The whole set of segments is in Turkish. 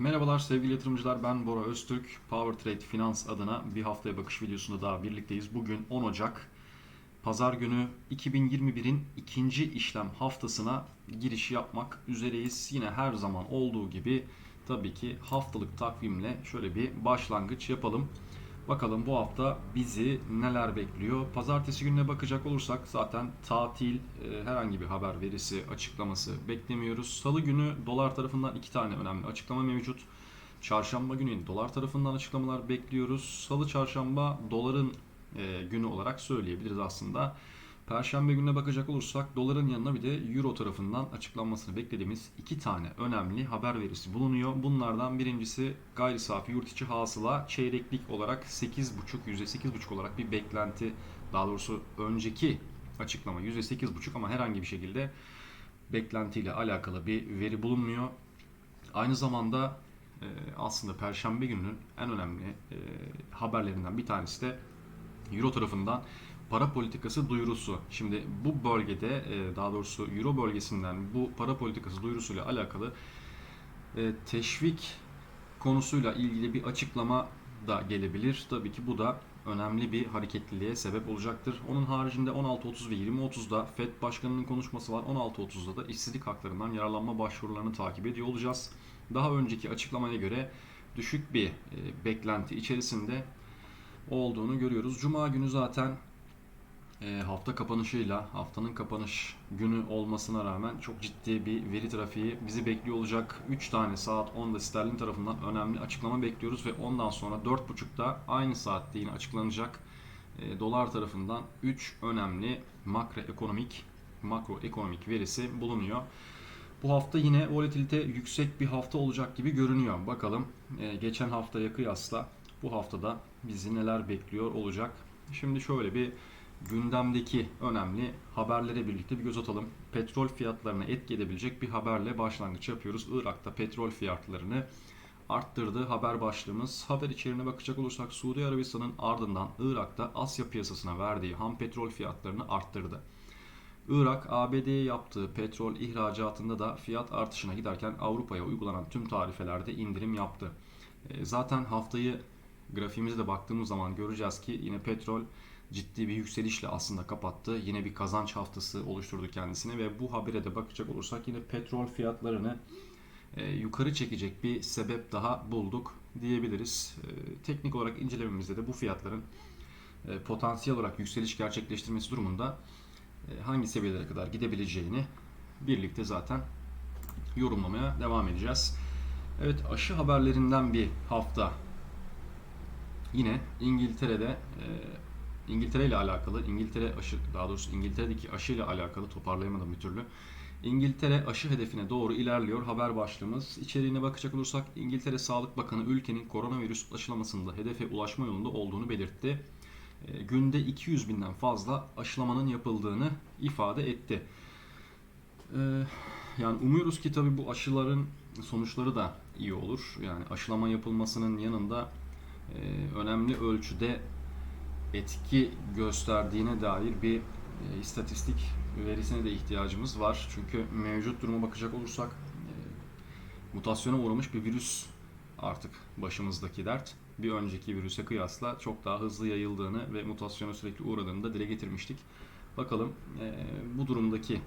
Merhabalar sevgili yatırımcılar ben Bora Öztürk. Power Trade Finans adına bir haftaya bakış videosunda daha birlikteyiz. Bugün 10 Ocak Pazar günü 2021'in ikinci işlem haftasına giriş yapmak üzereyiz. Yine her zaman olduğu gibi tabii ki haftalık takvimle şöyle bir başlangıç yapalım. Bakalım bu hafta bizi neler bekliyor. Pazartesi gününe bakacak olursak zaten tatil, e, herhangi bir haber verisi, açıklaması beklemiyoruz. Salı günü dolar tarafından iki tane önemli açıklama mevcut. Çarşamba günü dolar tarafından açıklamalar bekliyoruz. Salı, çarşamba doların e, günü olarak söyleyebiliriz aslında. Perşembe gününe bakacak olursak doların yanına bir de euro tarafından açıklanmasını beklediğimiz iki tane önemli haber verisi bulunuyor. Bunlardan birincisi gayri safi yurt içi hasıla çeyreklik olarak 8,5 %8,5 olarak bir beklenti daha doğrusu önceki açıklama %8,5 ama herhangi bir şekilde beklentiyle alakalı bir veri bulunmuyor. Aynı zamanda e, aslında Perşembe gününün en önemli e, haberlerinden bir tanesi de Euro tarafından para politikası duyurusu. Şimdi bu bölgede e, daha doğrusu Euro bölgesinden bu para politikası duyurusuyla alakalı e, teşvik konusuyla ilgili bir açıklama da gelebilir. Tabii ki bu da önemli bir hareketliliğe sebep olacaktır. Onun haricinde 16.30 ve 20.30'da FED Başkanı'nın konuşması var. 16.30'da da işsizlik haklarından yararlanma başvurularını takip ediyor olacağız. Daha önceki açıklamaya göre düşük bir e, beklenti içerisinde olduğunu görüyoruz. Cuma günü zaten e, hafta kapanışıyla haftanın kapanış günü olmasına rağmen çok ciddi bir veri trafiği bizi bekliyor olacak. 3 tane saat 10'da sterlin tarafından önemli açıklama bekliyoruz ve ondan sonra 4.30'da aynı saatte yine açıklanacak e, dolar tarafından 3 önemli makroekonomik makroekonomik verisi bulunuyor. Bu hafta yine volatilite yüksek bir hafta olacak gibi görünüyor. Bakalım e, geçen haftaya kıyasla bu haftada bizi neler bekliyor olacak. Şimdi şöyle bir gündemdeki önemli haberlere birlikte bir göz atalım. Petrol fiyatlarına etki edebilecek bir haberle başlangıç yapıyoruz. Irak'ta petrol fiyatlarını arttırdı haber başlığımız. Haber içeriğine bakacak olursak Suudi Arabistan'ın ardından Irak'ta Asya piyasasına verdiği ham petrol fiyatlarını arttırdı. Irak, ABD'ye yaptığı petrol ihracatında da fiyat artışına giderken Avrupa'ya uygulanan tüm tarifelerde indirim yaptı. E, zaten haftayı grafiğimize de baktığımız zaman göreceğiz ki yine petrol ciddi bir yükselişle aslında kapattı. Yine bir kazanç haftası oluşturdu kendisine ve bu habere de bakacak olursak yine petrol fiyatlarını e, yukarı çekecek bir sebep daha bulduk diyebiliriz. E, teknik olarak incelememizde de bu fiyatların e, potansiyel olarak yükseliş gerçekleştirmesi durumunda e, hangi seviyelere kadar gidebileceğini birlikte zaten yorumlamaya devam edeceğiz. Evet aşı haberlerinden bir hafta yine İngiltere'de e, İngiltere ile alakalı, İngiltere aşı, daha doğrusu İngiltere'deki aşı ile alakalı toparlayamadım bir türlü. İngiltere aşı hedefine doğru ilerliyor haber başlığımız. İçeriğine bakacak olursak İngiltere Sağlık Bakanı ülkenin koronavirüs aşılamasında hedefe ulaşma yolunda olduğunu belirtti. E, günde 200 binden fazla aşılamanın yapıldığını ifade etti. E, yani umuyoruz ki tabii bu aşıların sonuçları da iyi olur. Yani aşılama yapılmasının yanında e, önemli ölçüde etki gösterdiğine dair bir e, istatistik verisine de ihtiyacımız var. Çünkü mevcut duruma bakacak olursak e, mutasyona uğramış bir virüs artık başımızdaki dert. Bir önceki virüse kıyasla çok daha hızlı yayıldığını ve mutasyona sürekli uğradığını da dile getirmiştik. Bakalım e, bu durumdaki e,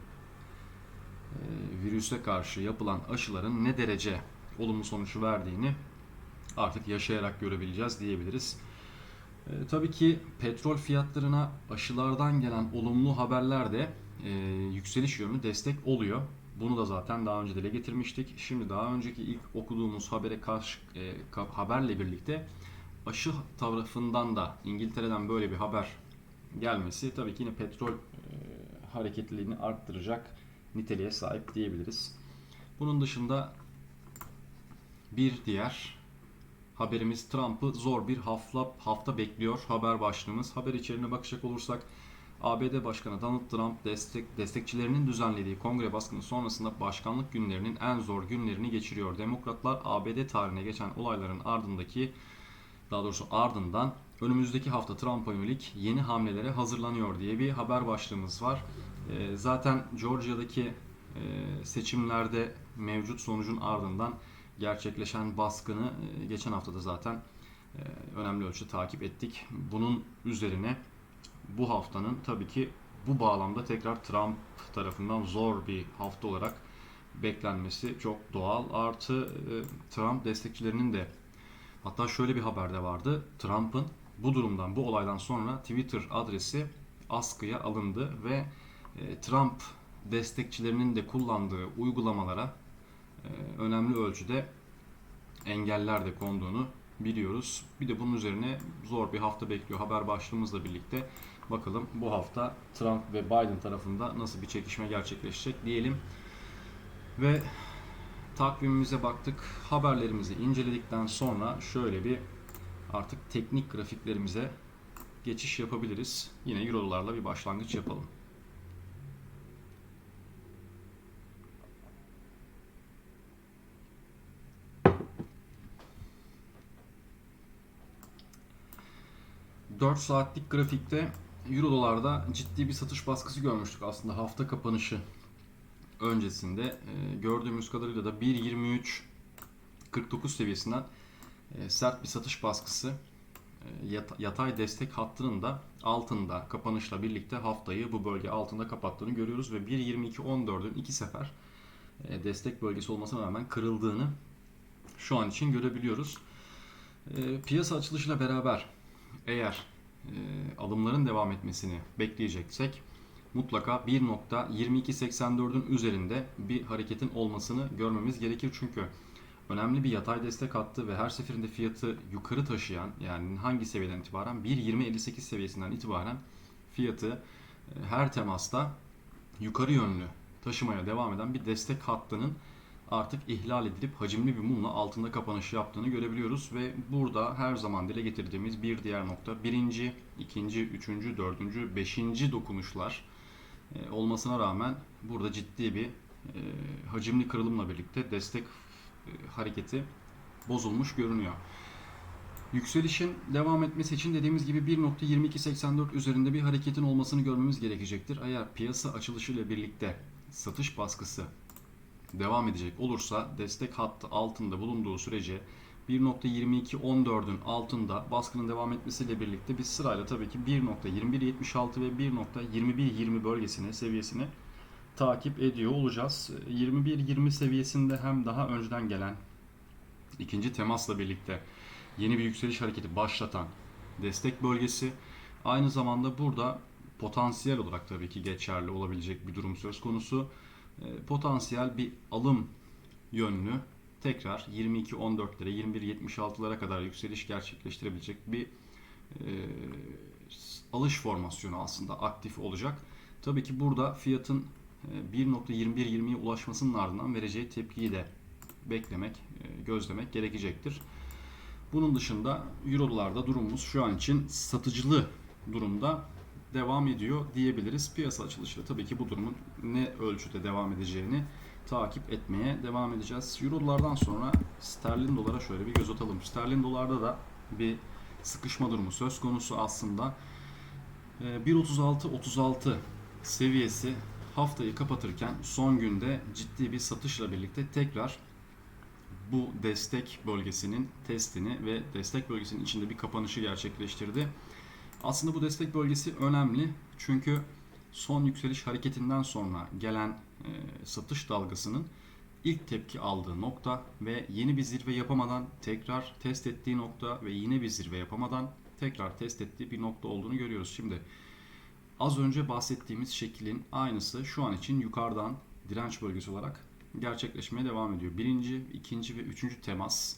virüse karşı yapılan aşıların ne derece olumlu sonuç verdiğini artık yaşayarak görebileceğiz diyebiliriz. E, tabii ki petrol fiyatlarına aşılardan gelen olumlu haberler de e, yükseliş yönlü destek oluyor. Bunu da zaten daha önce dile getirmiştik. Şimdi daha önceki ilk okuduğumuz habere karşı e, haberle birlikte aşı tarafından da İngiltere'den böyle bir haber gelmesi tabii ki yine petrol e, hareketliliğini arttıracak niteliğe sahip diyebiliriz. Bunun dışında bir diğer haberimiz Trump'ı zor bir hafta, hafta bekliyor haber başlığımız. Haber içeriğine bakacak olursak ABD Başkanı Donald Trump destek, destekçilerinin düzenlediği kongre baskını sonrasında başkanlık günlerinin en zor günlerini geçiriyor. Demokratlar ABD tarihine geçen olayların ardındaki daha doğrusu ardından önümüzdeki hafta Trump'a yönelik yeni hamlelere hazırlanıyor diye bir haber başlığımız var. Zaten Georgia'daki seçimlerde mevcut sonucun ardından gerçekleşen baskını e, geçen haftada zaten e, önemli ölçüde takip ettik. Bunun üzerine bu haftanın tabii ki bu bağlamda tekrar Trump tarafından zor bir hafta olarak beklenmesi çok doğal. Artı e, Trump destekçilerinin de hatta şöyle bir haber de vardı. Trump'ın bu durumdan, bu olaydan sonra Twitter adresi askıya alındı ve Trump destekçilerinin de kullandığı uygulamalara önemli ölçüde engeller de konduğunu biliyoruz. Bir de bunun üzerine zor bir hafta bekliyor haber başlığımızla birlikte. Bakalım bu hafta Trump ve Biden tarafında nasıl bir çekişme gerçekleşecek diyelim. Ve takvimimize baktık. Haberlerimizi inceledikten sonra şöyle bir artık teknik grafiklerimize geçiş yapabiliriz. Yine eurolarla bir başlangıç yapalım. ...4 saatlik grafikte Euro dolarda ciddi bir satış baskısı görmüştük aslında hafta kapanışı öncesinde. E, gördüğümüz kadarıyla da 1.23 49 seviyesinden e, sert bir satış baskısı e, yatay destek hattının da altında kapanışla birlikte haftayı bu bölge altında kapattığını görüyoruz ve 1.22.14'ün iki sefer e, destek bölgesi olmasına rağmen kırıldığını şu an için görebiliyoruz. E, piyasa açılışıyla beraber eğer alımların devam etmesini bekleyeceksek mutlaka 1.2284'ün üzerinde bir hareketin olmasını görmemiz gerekir. Çünkü önemli bir yatay destek hattı ve her seferinde fiyatı yukarı taşıyan yani hangi seviyeden itibaren 1.2058 seviyesinden itibaren fiyatı e, her temasta yukarı yönlü taşımaya devam eden bir destek hattının artık ihlal edilip hacimli bir mumla altında kapanış yaptığını görebiliyoruz ve burada her zaman dile getirdiğimiz bir diğer nokta birinci, ikinci, üçüncü, dördüncü, beşinci dokunuşlar e, olmasına rağmen burada ciddi bir e, hacimli kırılımla birlikte destek e, hareketi bozulmuş görünüyor. Yükselişin devam etmesi için dediğimiz gibi 1.2284 üzerinde bir hareketin olmasını görmemiz gerekecektir. Eğer piyasa açılışıyla birlikte satış baskısı devam edecek olursa destek hattı altında bulunduğu sürece 1.2214'ün altında baskının devam etmesiyle birlikte biz sırayla tabii ki 1.2176 ve 1.2120 bölgesini seviyesini takip ediyor olacağız. 21-20 seviyesinde hem daha önceden gelen ikinci temasla birlikte yeni bir yükseliş hareketi başlatan destek bölgesi aynı zamanda burada potansiyel olarak tabii ki geçerli olabilecek bir durum söz konusu. E, potansiyel bir alım yönlü tekrar 22-14'lere 21-76'lara kadar yükseliş gerçekleştirebilecek bir e, alış formasyonu aslında aktif olacak. Tabii ki burada fiyatın 1.21-20'ye ulaşmasının ardından vereceği tepkiyi de beklemek, e, gözlemek gerekecektir. Bunun dışında Euro dolarda durumumuz şu an için satıcılı durumda devam ediyor diyebiliriz. Piyasa açılışıyla tabii ki bu durumun ne ölçüde devam edeceğini takip etmeye devam edeceğiz. Euro sonra sterlin dolara şöyle bir göz atalım. Sterlin dolarda da bir sıkışma durumu söz konusu aslında. 1.36-36 e, seviyesi haftayı kapatırken son günde ciddi bir satışla birlikte tekrar bu destek bölgesinin testini ve destek bölgesinin içinde bir kapanışı gerçekleştirdi. Aslında bu destek bölgesi önemli çünkü son yükseliş hareketinden sonra gelen e, satış dalgasının ilk tepki aldığı nokta ve yeni bir zirve yapamadan tekrar test ettiği nokta ve yine bir zirve yapamadan tekrar test ettiği bir nokta olduğunu görüyoruz. Şimdi Az önce bahsettiğimiz şeklin aynısı şu an için yukarıdan direnç bölgesi olarak gerçekleşmeye devam ediyor. Birinci, ikinci ve üçüncü temas.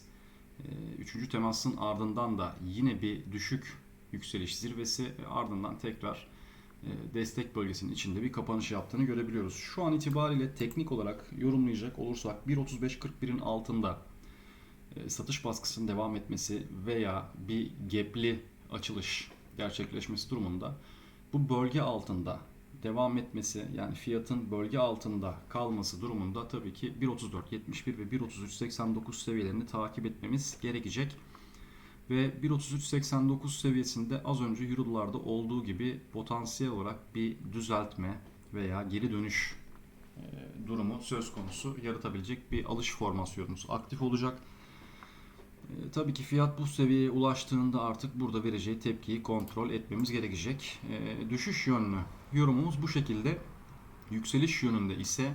Ee, üçüncü temasın ardından da yine bir düşük yükseliş zirvesi ardından tekrar e, destek bölgesinin içinde bir kapanış yaptığını görebiliyoruz. Şu an itibariyle teknik olarak yorumlayacak olursak 1.35.41'in altında e, satış baskısının devam etmesi veya bir gapli açılış gerçekleşmesi durumunda bu bölge altında devam etmesi yani fiyatın bölge altında kalması durumunda tabii ki 1.34.71 ve 1.33.89 seviyelerini takip etmemiz gerekecek. Ve 1.33.89 seviyesinde az önce Euro'larda olduğu gibi potansiyel olarak bir düzeltme veya geri dönüş e, durumu söz konusu yaratabilecek bir alış formasyonumuz aktif olacak. E, tabii ki fiyat bu seviyeye ulaştığında artık burada vereceği tepkiyi kontrol etmemiz gerekecek. E, düşüş yönlü yorumumuz bu şekilde. Yükseliş yönünde ise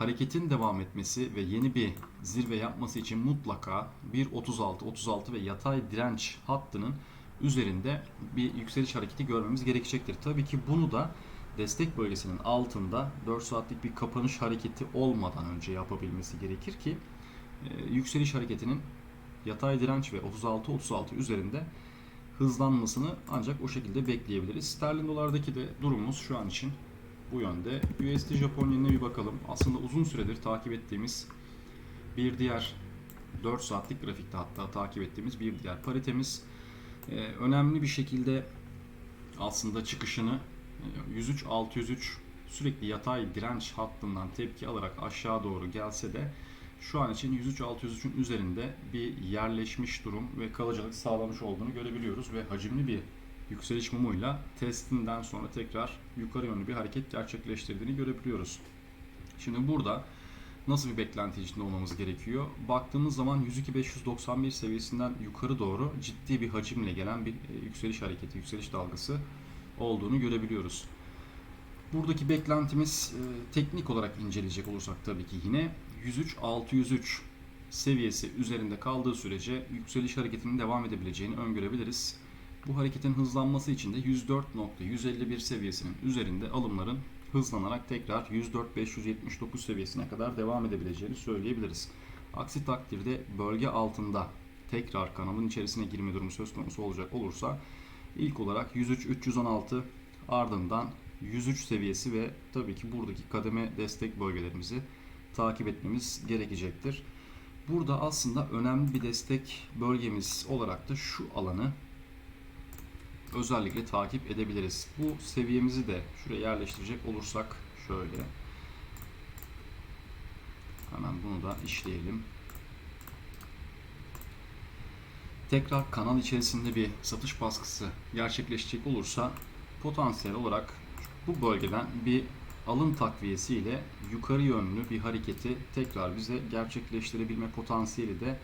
hareketin devam etmesi ve yeni bir zirve yapması için mutlaka 1.36, 36 ve yatay direnç hattının üzerinde bir yükseliş hareketi görmemiz gerekecektir. Tabii ki bunu da destek bölgesinin altında 4 saatlik bir kapanış hareketi olmadan önce yapabilmesi gerekir ki e, yükseliş hareketinin yatay direnç ve 36-36 üzerinde hızlanmasını ancak o şekilde bekleyebiliriz. Sterlin dolardaki de durumumuz şu an için bu yönde. USD Japon bir bakalım. Aslında uzun süredir takip ettiğimiz bir diğer 4 saatlik grafikte hatta takip ettiğimiz bir diğer paritemiz. Ee, önemli bir şekilde aslında çıkışını e, 103-603 sürekli yatay direnç hattından tepki alarak aşağı doğru gelse de şu an için 103-603'ün üzerinde bir yerleşmiş durum ve kalıcılık sağlamış olduğunu görebiliyoruz ve hacimli bir yükseliş mumuyla testinden sonra tekrar yukarı yönlü bir hareket gerçekleştirdiğini görebiliyoruz. Şimdi burada nasıl bir beklenti içinde olmamız gerekiyor? Baktığımız zaman 102.591 seviyesinden yukarı doğru ciddi bir hacimle gelen bir e, yükseliş hareketi, yükseliş dalgası olduğunu görebiliyoruz. Buradaki beklentimiz e, teknik olarak inceleyecek olursak tabii ki yine 103.603 seviyesi üzerinde kaldığı sürece yükseliş hareketinin devam edebileceğini öngörebiliriz. Bu hareketin hızlanması için de 104.151 seviyesinin üzerinde alımların hızlanarak tekrar 104.579 seviyesine kadar devam edebileceğini söyleyebiliriz. Aksi takdirde bölge altında tekrar kanalın içerisine girme durumu söz konusu olacak olursa ilk olarak 103.316 ardından 103 seviyesi ve tabii ki buradaki kademe destek bölgelerimizi takip etmemiz gerekecektir. Burada aslında önemli bir destek bölgemiz olarak da şu alanı özellikle takip edebiliriz. Bu seviyemizi de şuraya yerleştirecek olursak şöyle hemen bunu da işleyelim. Tekrar kanal içerisinde bir satış baskısı gerçekleşecek olursa potansiyel olarak bu bölgeden bir alım takviyesi ile yukarı yönlü bir hareketi tekrar bize gerçekleştirebilme potansiyeli de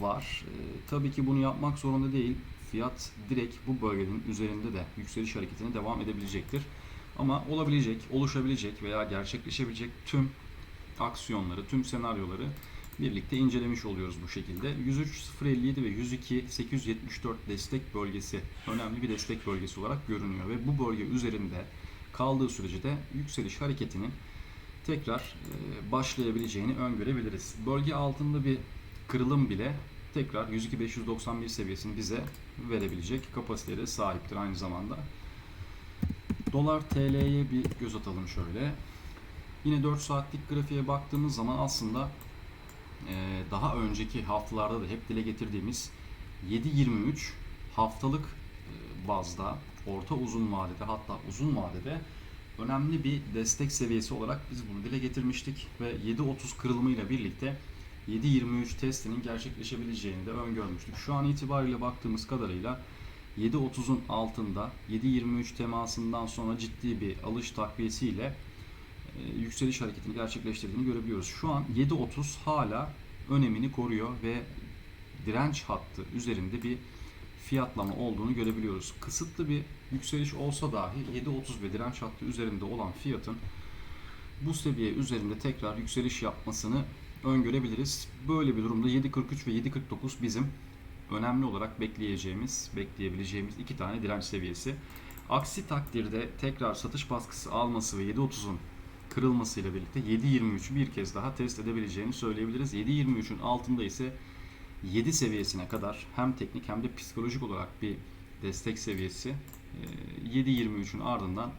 var. Ee, tabii ki bunu yapmak zorunda değil. Fiyat direkt bu bölgenin üzerinde de yükseliş hareketine devam edebilecektir. Ama olabilecek, oluşabilecek veya gerçekleşebilecek tüm aksiyonları, tüm senaryoları birlikte incelemiş oluyoruz bu şekilde. 103.057 ve 102.874 destek bölgesi önemli bir destek bölgesi olarak görünüyor ve bu bölge üzerinde kaldığı sürece de yükseliş hareketinin tekrar e, başlayabileceğini öngörebiliriz. Bölge altında bir kırılım bile tekrar 102.591 seviyesini bize verebilecek kapasiteye sahiptir aynı zamanda. Dolar TL'ye bir göz atalım şöyle. Yine 4 saatlik grafiğe baktığımız zaman aslında e, daha önceki haftalarda da hep dile getirdiğimiz 7.23 haftalık e, bazda orta uzun vadede hatta uzun vadede önemli bir destek seviyesi olarak biz bunu dile getirmiştik ve 7.30 kırılımıyla birlikte 7.23 testinin gerçekleşebileceğini de öngörmüştük. Şu an itibariyle baktığımız kadarıyla 7.30'un altında 7.23 temasından sonra ciddi bir alış takviyesiyle e, yükseliş hareketini gerçekleştirdiğini görebiliyoruz. Şu an 7.30 hala önemini koruyor ve direnç hattı üzerinde bir fiyatlama olduğunu görebiliyoruz. Kısıtlı bir yükseliş olsa dahi 7.30 ve direnç hattı üzerinde olan fiyatın bu seviye üzerinde tekrar yükseliş yapmasını öngörebiliriz. Böyle bir durumda 7.43 ve 7.49 bizim önemli olarak bekleyeceğimiz, bekleyebileceğimiz iki tane direnç seviyesi. Aksi takdirde tekrar satış baskısı alması ve 7.30'un kırılmasıyla birlikte 7.23'ü bir kez daha test edebileceğini söyleyebiliriz. 7.23'ün altında ise 7 seviyesine kadar hem teknik hem de psikolojik olarak bir destek seviyesi 7.23'ün ardından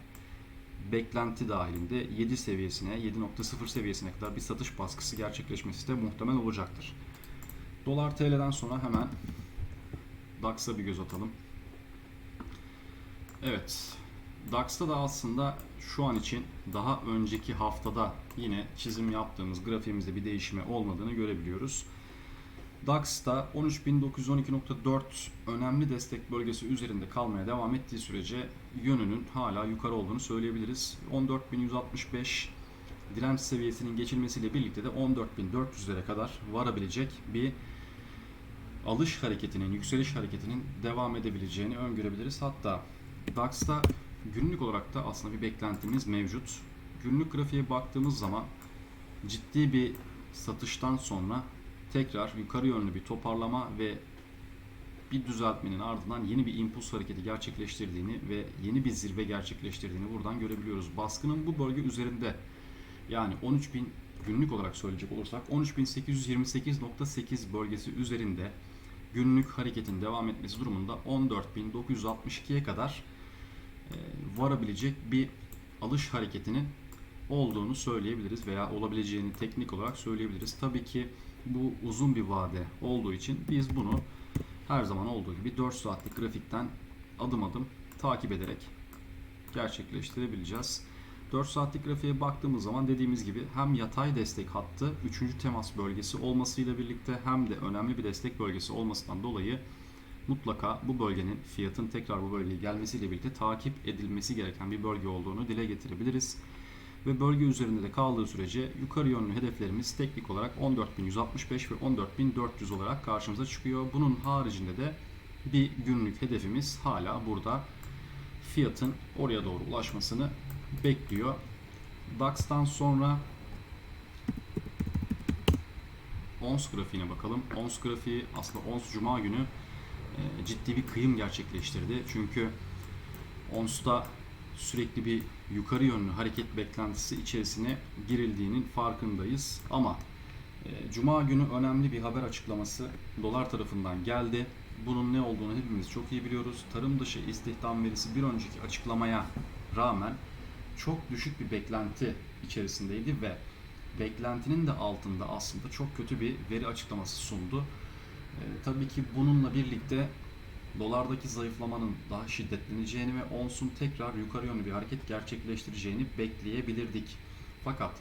beklenti dahilinde 7 seviyesine, 7.0 seviyesine kadar bir satış baskısı gerçekleşmesi de muhtemel olacaktır. Dolar TL'den sonra hemen DAX'a bir göz atalım. Evet, DAX'ta da aslında şu an için daha önceki haftada yine çizim yaptığımız grafiğimizde bir değişme olmadığını görebiliyoruz. DAX'ta 13.912.4 önemli destek bölgesi üzerinde kalmaya devam ettiği sürece yönünün hala yukarı olduğunu söyleyebiliriz. 14.165 direnç seviyesinin geçilmesiyle birlikte de 14.400'lere kadar varabilecek bir alış hareketinin, yükseliş hareketinin devam edebileceğini öngörebiliriz. Hatta DAX'ta günlük olarak da aslında bir beklentimiz mevcut. Günlük grafiğe baktığımız zaman ciddi bir satıştan sonra tekrar yukarı yönlü bir toparlama ve bir düzeltmenin ardından yeni bir impuls hareketi gerçekleştirdiğini ve yeni bir zirve gerçekleştirdiğini buradan görebiliyoruz. Baskının bu bölge üzerinde yani 13.000 günlük olarak söyleyecek olursak 13.828.8 bölgesi üzerinde günlük hareketin devam etmesi durumunda 14.962'ye kadar e, varabilecek bir alış hareketinin olduğunu söyleyebiliriz veya olabileceğini teknik olarak söyleyebiliriz. Tabii ki bu uzun bir vade olduğu için biz bunu her zaman olduğu gibi 4 saatlik grafikten adım adım takip ederek gerçekleştirebileceğiz. 4 saatlik grafiğe baktığımız zaman dediğimiz gibi hem yatay destek hattı 3. temas bölgesi olmasıyla birlikte hem de önemli bir destek bölgesi olmasından dolayı mutlaka bu bölgenin fiyatın tekrar bu bölgeye gelmesiyle birlikte takip edilmesi gereken bir bölge olduğunu dile getirebiliriz. Ve bölge üzerinde de kaldığı sürece yukarı yönlü hedeflerimiz teknik olarak 14.165 ve 14.400 olarak karşımıza çıkıyor. Bunun haricinde de bir günlük hedefimiz hala burada fiyatın oraya doğru ulaşmasını bekliyor. DAX'tan sonra ONS grafiğine bakalım. ONS grafiği aslında ONS Cuma günü e, ciddi bir kıyım gerçekleştirdi. Çünkü ONS'ta sürekli bir yukarı yönlü hareket beklentisi içerisine girildiğinin farkındayız. Ama e, Cuma günü önemli bir haber açıklaması dolar tarafından geldi. Bunun ne olduğunu hepimiz çok iyi biliyoruz. Tarım dışı istihdam verisi bir önceki açıklamaya rağmen çok düşük bir beklenti içerisindeydi ve beklentinin de altında aslında çok kötü bir veri açıklaması sundu. E, tabii ki bununla birlikte dolardaki zayıflamanın daha şiddetleneceğini ve onsun tekrar yukarı yönlü bir hareket gerçekleştireceğini bekleyebilirdik. Fakat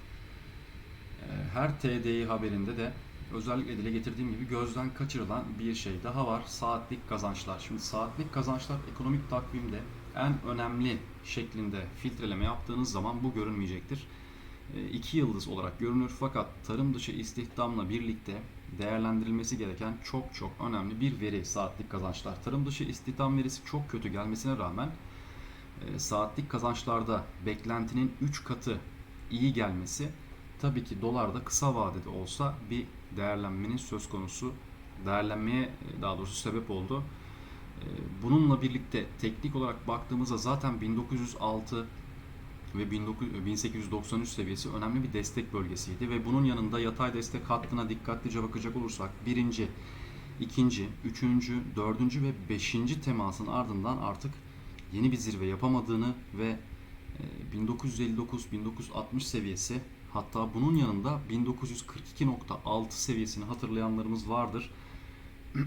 e, her TDI haberinde de özellikle dile getirdiğim gibi gözden kaçırılan bir şey daha var. Saatlik kazançlar. Şimdi saatlik kazançlar ekonomik takvimde en önemli şeklinde filtreleme yaptığınız zaman bu görünmeyecektir. 2 yıldız olarak görünür fakat tarım dışı istihdamla birlikte değerlendirilmesi gereken çok çok önemli bir veri saatlik kazançlar. Tarım dışı istihdam verisi çok kötü gelmesine rağmen e, saatlik kazançlarda beklentinin 3 katı iyi gelmesi tabii ki dolarda kısa vadede olsa bir değerlenmenin söz konusu değerlenmeye e, daha doğrusu sebep oldu. E, Bununla birlikte teknik olarak baktığımızda zaten 1906 ve 19 1893 seviyesi önemli bir destek bölgesiydi ve bunun yanında yatay destek hattına dikkatlice bakacak olursak birinci, ikinci, üçüncü, dördüncü ve beşinci temasın ardından artık yeni bir zirve yapamadığını ve e, 1959-1960 seviyesi hatta bunun yanında 1942.6 seviyesini hatırlayanlarımız vardır.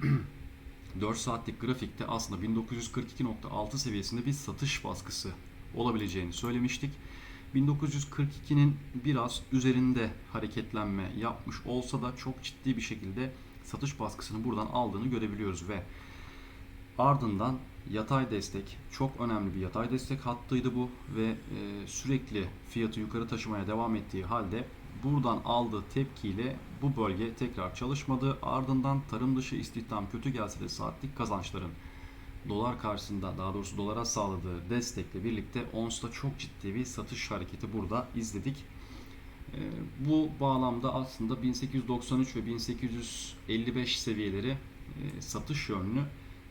4 saatlik grafikte aslında 1942.6 seviyesinde bir satış baskısı olabileceğini söylemiştik. 1942'nin biraz üzerinde hareketlenme yapmış olsa da çok ciddi bir şekilde satış baskısını buradan aldığını görebiliyoruz ve ardından yatay destek çok önemli bir yatay destek hattıydı bu ve e, sürekli fiyatı yukarı taşımaya devam ettiği halde buradan aldığı tepkiyle bu bölge tekrar çalışmadı. Ardından tarım dışı istihdam kötü gelse de saatlik kazançların dolar karşısında daha doğrusu dolara sağladığı destekle birlikte ONS'ta çok ciddi bir satış hareketi burada izledik. Ee, Bu bağlamda aslında 1893 ve 1855 seviyeleri e, satış yönlü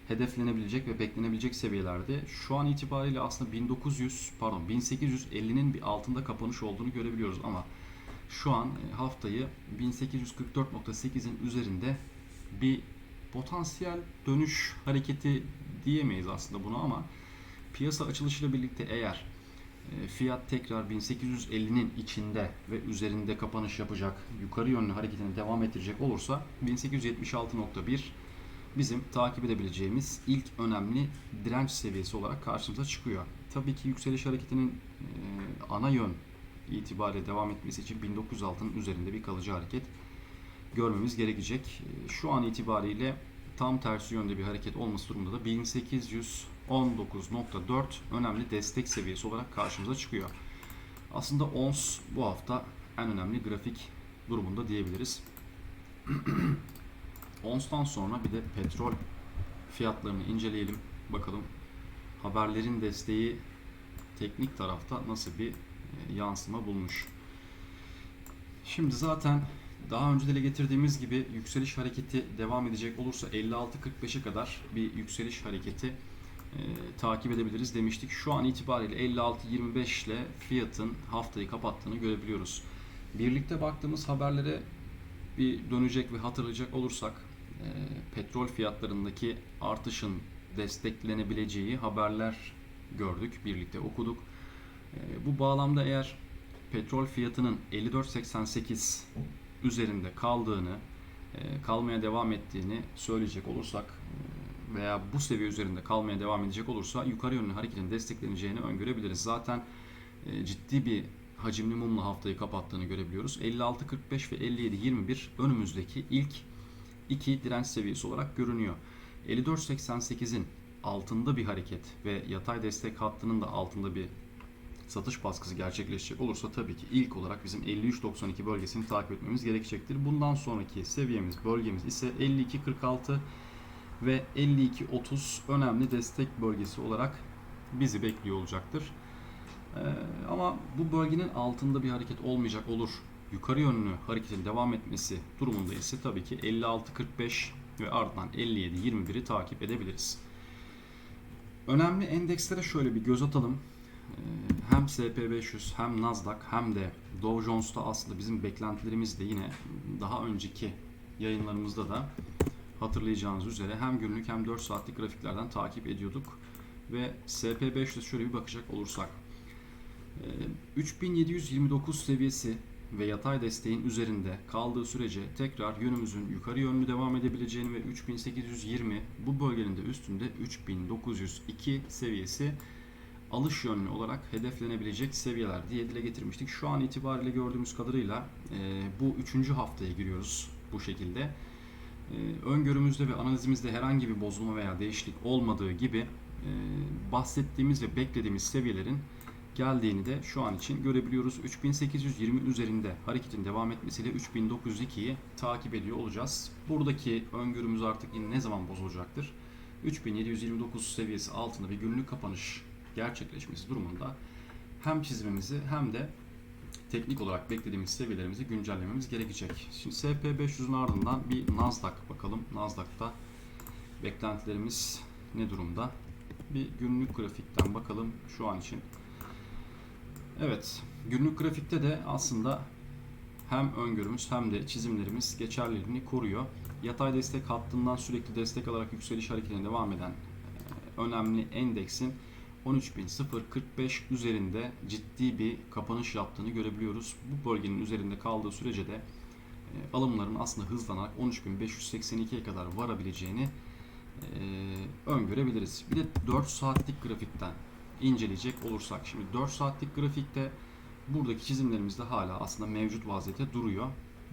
hedeflenebilecek ve beklenebilecek seviyelerde. Şu an itibariyle aslında 1900 pardon 1850'nin bir altında kapanış olduğunu görebiliyoruz ama şu an e, haftayı 1844.8'in üzerinde bir potansiyel dönüş hareketi diyemeyiz aslında bunu ama piyasa açılışıyla birlikte eğer e, fiyat tekrar 1850'nin içinde ve üzerinde kapanış yapacak, yukarı yönlü hareketini devam ettirecek olursa 1876.1 bizim takip edebileceğimiz ilk önemli direnç seviyesi olarak karşımıza çıkıyor. Tabii ki yükseliş hareketinin e, ana yön itibariyle devam etmesi için 1906'nın üzerinde bir kalıcı hareket görmemiz gerekecek. E, Şu an itibariyle tam tersi yönde bir hareket olması durumunda da 1819.4 önemli destek seviyesi olarak karşımıza çıkıyor. Aslında ONS bu hafta en önemli grafik durumunda diyebiliriz. Ons'tan sonra bir de petrol fiyatlarını inceleyelim. Bakalım haberlerin desteği teknik tarafta nasıl bir e, yansıma bulmuş. Şimdi zaten daha önce dile getirdiğimiz gibi yükseliş hareketi devam edecek olursa 56.45'e kadar bir yükseliş hareketi e, takip edebiliriz demiştik. Şu an itibariyle 56.25 ile fiyatın haftayı kapattığını görebiliyoruz. Birlikte baktığımız haberlere bir dönecek ve hatırlayacak olursak e, petrol fiyatlarındaki artışın desteklenebileceği haberler gördük, birlikte okuduk. E, bu bağlamda eğer petrol fiyatının 54.88 üzerinde kaldığını, e, kalmaya devam ettiğini söyleyecek olursak e, veya bu seviye üzerinde kalmaya devam edecek olursa yukarı yönlü hareketin destekleneceğini öngörebiliriz. Zaten e, ciddi bir hacimli mumla haftayı kapattığını görebiliyoruz. 56.45 ve 57.21 önümüzdeki ilk iki direnç seviyesi olarak görünüyor. 54.88'in altında bir hareket ve yatay destek hattının da altında bir satış baskısı gerçekleşecek olursa tabii ki ilk olarak bizim 53.92 bölgesini takip etmemiz gerekecektir. Bundan sonraki seviyemiz, bölgemiz ise 52.46 ve 52.30 önemli destek bölgesi olarak bizi bekliyor olacaktır. Ee, ama bu bölgenin altında bir hareket olmayacak olur. Yukarı yönlü hareketin devam etmesi durumunda ise tabii ki 56.45 ve ardından 57.21'i takip edebiliriz. Önemli endekslere şöyle bir göz atalım. Hem SP500 hem Nasdaq hem de Dow Jones'ta aslında bizim beklentilerimiz de yine daha önceki yayınlarımızda da hatırlayacağınız üzere hem günlük hem 4 saatlik grafiklerden takip ediyorduk. Ve SP500 şöyle bir bakacak olursak 3729 seviyesi ve yatay desteğin üzerinde kaldığı sürece tekrar yönümüzün yukarı yönlü devam edebileceğini ve 3820 bu bölgenin de üstünde 3902 seviyesi alış yönlü olarak hedeflenebilecek seviyeler diye dile getirmiştik. Şu an itibariyle gördüğümüz kadarıyla e, bu üçüncü haftaya giriyoruz bu şekilde. E, öngörümüzde ve analizimizde herhangi bir bozulma veya değişiklik olmadığı gibi e, bahsettiğimiz ve beklediğimiz seviyelerin geldiğini de şu an için görebiliyoruz. 3820 üzerinde hareketin devam etmesiyle 3902'yi takip ediyor olacağız. Buradaki öngörümüz artık ne zaman bozulacaktır? 3729 seviyesi altında bir günlük kapanış gerçekleşmesi durumunda hem çizimimizi hem de teknik olarak beklediğimiz seviyelerimizi güncellememiz gerekecek. Şimdi SP500'ün ardından bir Nasdaq bakalım. Nasdaq'ta beklentilerimiz ne durumda? Bir günlük grafikten bakalım şu an için. Evet, günlük grafikte de aslında hem öngörümüz hem de çizimlerimiz geçerliliğini koruyor. Yatay destek hattından sürekli destek alarak yükseliş hareketine devam eden e, önemli endeksin 13.045 üzerinde ciddi bir kapanış yaptığını görebiliyoruz. Bu bölgenin üzerinde kaldığı sürece de e, alımların aslında hızlanarak 13.582'ye kadar varabileceğini e, öngörebiliriz. Bir de 4 saatlik grafikten inceleyecek olursak şimdi 4 saatlik grafikte buradaki çizimlerimizde hala aslında mevcut vaziyette duruyor.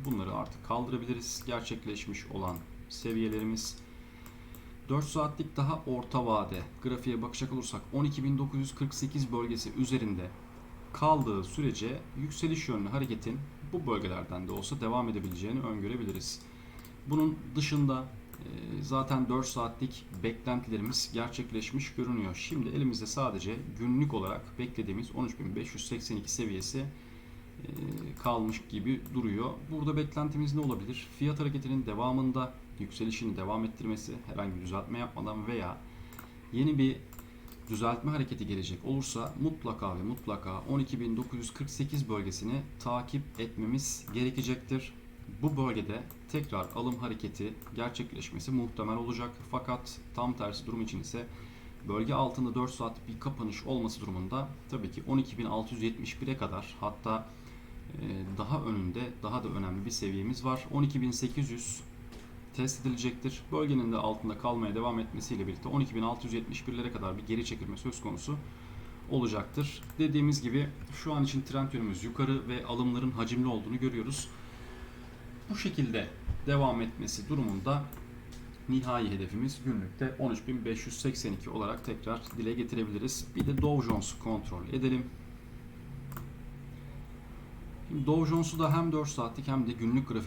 Bunları artık kaldırabiliriz. Gerçekleşmiş olan seviyelerimiz 4 saatlik daha orta vade grafiğe bakacak olursak 12.948 bölgesi üzerinde kaldığı sürece yükseliş yönlü hareketin bu bölgelerden de olsa devam edebileceğini öngörebiliriz. Bunun dışında e, zaten 4 saatlik beklentilerimiz gerçekleşmiş görünüyor. Şimdi elimizde sadece günlük olarak beklediğimiz 13.582 seviyesi e, kalmış gibi duruyor. Burada beklentimiz ne olabilir? Fiyat hareketinin devamında yükselişini devam ettirmesi, herhangi bir düzeltme yapmadan veya yeni bir düzeltme hareketi gelecek olursa mutlaka ve mutlaka 12.948 bölgesini takip etmemiz gerekecektir. Bu bölgede tekrar alım hareketi gerçekleşmesi muhtemel olacak. Fakat tam tersi durum için ise bölge altında 4 saat bir kapanış olması durumunda tabii ki 12.671'e kadar hatta daha önünde daha da önemli bir seviyemiz var. 12.800 test edilecektir. Bölgenin de altında kalmaya devam etmesiyle birlikte 12.671'lere kadar bir geri çekilme söz konusu olacaktır. Dediğimiz gibi şu an için trend yönümüz yukarı ve alımların hacimli olduğunu görüyoruz. Bu şekilde devam etmesi durumunda nihai hedefimiz günlükte 13.582 olarak tekrar dile getirebiliriz. Bir de Dow Jones kontrol edelim. Şimdi Dow Jones'u da hem 4 saatlik hem de günlük grafik